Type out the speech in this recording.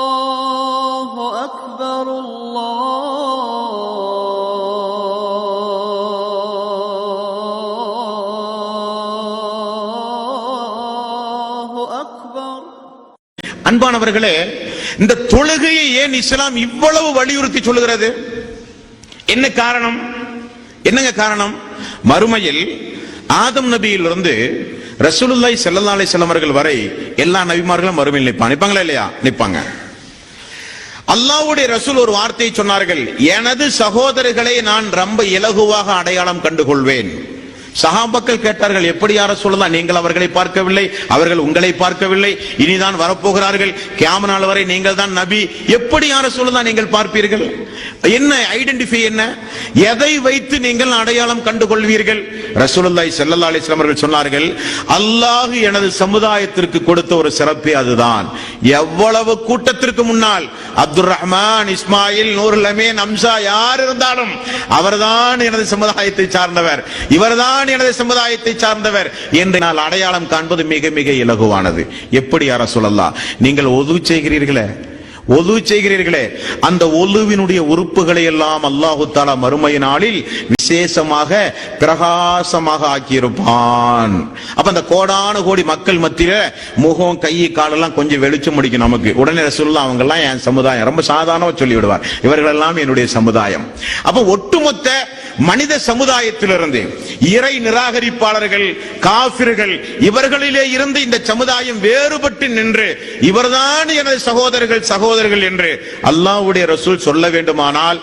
الله أكبر الله أكبر அன்பானவர்களே இந்த தொழுகையை ஏன் இஸ்லாம் இவ்வளவு வலியுறுத்தி சொல்லுகிறது என்ன காரணம் என்னங்க காரணம் மறுமையில் ஆதம் நபியிலிருந்து ரசூலுல்லாய் செல்லல்லா அலை வஸல்லம் வரை எல்லா நபிமார்களும் வறுமையில் நிற்பாங்க. நிற்பாங்களா இல்லையா? நிற்பாங்க. அல்லாஹ்வுடைய ரசூல் ஒரு வார்த்தையை சொன்னார்கள் எனது சகோதரர்களை நான் ரொம்ப இலகுவாக அடையாளம் கண்டுகொள்வேன். சஹாபாக்கள் கேட்டார்கள் எப்படி யார சொல்லலாம்? நீங்கள் அவர்களை பார்க்கவில்லை அவர்கள் உங்களை பார்க்கவில்லை. இனிதான் வரப்போகிறார்கள். கியாம நாள் வரை நீங்கள் தான் நபி. எப்படி யார சொல்லலாம்? நீங்கள் பார்ப்பீர்கள். என்ன? ஐடென்டிஃபை என்ன? எதை வைத்து நீங்கள் அடையாளம் கண்டுகொள்வீர்கள்? ரசூலுல்லாய் செல்லல்லா அலிஸ்லாம் அவர்கள் சொன்னார்கள் அல்லாஹ் எனது சமுதாயத்திற்கு கொடுத்த ஒரு சிறப்பே அதுதான். எவ்வளவு கூட்டத்திற்கு முன்னால் அப்துல் ரஹ்மான் இஸ்மாயில் நூர் லமீன் அம்சா யார் இருந்தாலும் அவர்தான் எனது சமுதாயத்தை சார்ந்தவர். இவர்தான் எனது சமுதாயத்தை சார்ந்தவர் என்று நான் அடையாளம் காண்பது மிக மிக இலகுவானது. எப்படி யார சொல்லலாம் நீங்கள் ஒது செய்கிறீர்களே. ஒது செய்கிறீர்களே. அந்த ஒலுவினுடைய உறுப்புகளை எல்லாம் அல்லாஹு தாலா மறுமை நாளில் விசேஷமாக பிரகாசமாக ஆக்கியிருப்பான். அப்ப அந்த கோடான கோடி மக்கள் மத்தியில முகம் கை காலெல்லாம் கொஞ்சம் வெளிச்சம் முடிக்கும் நமக்கு. உடனே சொல்லலாம் அவங்க எல்லாம் என் சமுதாயம். ரொம்ப சாதாரணமா சொல்லி விடுவார் இவர்கள் எல்லாம் என்னுடைய சமுதாயம். அப்ப ஒட்டுமொத்த மனித சமுதாயத்திலிருந்து இறை நிராகரிப்பாளர்கள் காபிர்கள் இவர்களிலே இருந்து இந்த சமுதாயம் வேறுபட்டு நின்று இவர்தான் எனது சகோதரர்கள் சகோதரர்கள் என்று அல்லாவுடைய ரசூல் சொல்ல வேண்டுமானால்